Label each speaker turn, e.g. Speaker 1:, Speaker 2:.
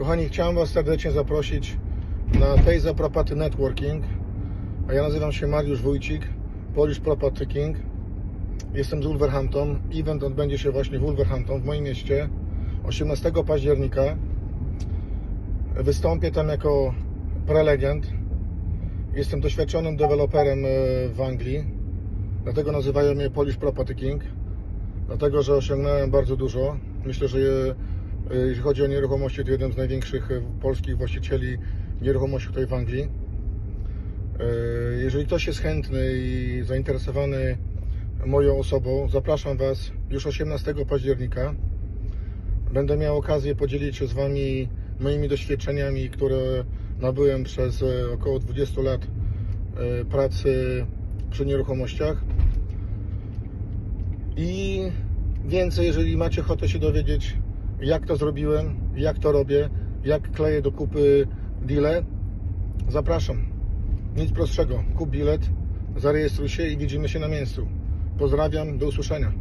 Speaker 1: Kochani, chciałem Was serdecznie zaprosić na Tejza Property Networking. A ja nazywam się Mariusz Wójcik, Polish Property King. Jestem z Wolverhampton. Event odbędzie się właśnie w Wolverhampton, w moim mieście, 18 października. Wystąpię tam jako prelegent. Jestem doświadczonym deweloperem e, w Anglii, dlatego nazywają mnie Polish Property King. Dlatego, że osiągnąłem bardzo dużo. Myślę, że jeśli chodzi o nieruchomości, to jeden z największych e, polskich właścicieli nieruchomości tutaj w Anglii. E, Jeżeli ktoś jest chętny i zainteresowany moją osobą, zapraszam Was już 18 października. Będę miał okazję podzielić się z Wami moimi doświadczeniami, które nabyłem przez e, około 20 lat e, pracy przy nieruchomościach. I więcej, jeżeli macie ochotę się dowiedzieć, jak to zrobiłem, jak to robię, jak kleję do kupy deale, zapraszam. Nic prostszego. Kup bilet, zarejestruj się i widzimy się na miejscu. Pozdrawiam, do usłyszenia.